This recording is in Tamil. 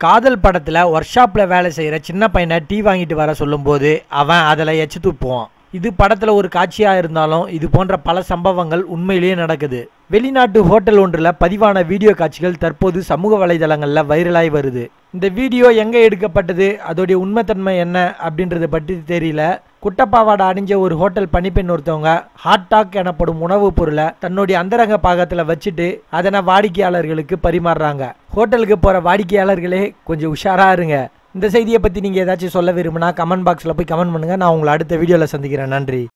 காதல் படத்தில் ஒர்க் ஷாப்பில் வேலை செய்கிற சின்ன பையனை டீ வாங்கிட்டு வர சொல்லும்போது அவன் அதில் எச்சு துப்புவான் இது படத்தில் ஒரு காட்சியாக இருந்தாலும் இது போன்ற பல சம்பவங்கள் உண்மையிலேயே நடக்குது. வெளிநாட்டு ஹோட்டல் ஒன்றில் பதிவான வீடியோ காட்சிகள் தற்போது சமூக வலைதளங்களில் வைரலாகி வருது. இந்த வீடியோ எங்கே எடுக்கப்பட்டது? அதோடைய உண்மைத்தன்மை என்ன? அப்படின்றத பற்றி தெரியல. குட்டப்பாவாடை அணிஞ்ச ஒரு ஹோட்டல் பணிப்பெண் ஒருத்தவங்க ஹாட் டாக் எனப்படும் உணவுப் பொருளை தன்னுடைய அந்தரங்க பாகத்தில் வச்சுட்டு அதனை வாடிக்கையாளர்களுக்கு பரிமாறுறாங்க. ஹோட்டலுக்கு போகிற வாடிக்கையாளர்களே கொஞ்சம் உஷாராக இருங்க. இந்த செய்தியை பற்றி நீங்கள் ஏதாச்சும் சொல்ல விரும்புனா கமெண்ட் பாக்ஸில் போய் கமெண்ட் பண்ணுங்கள் நான் உங்களை அடுத்த வீடியோவில் சந்திக்கிறேன். நன்றி.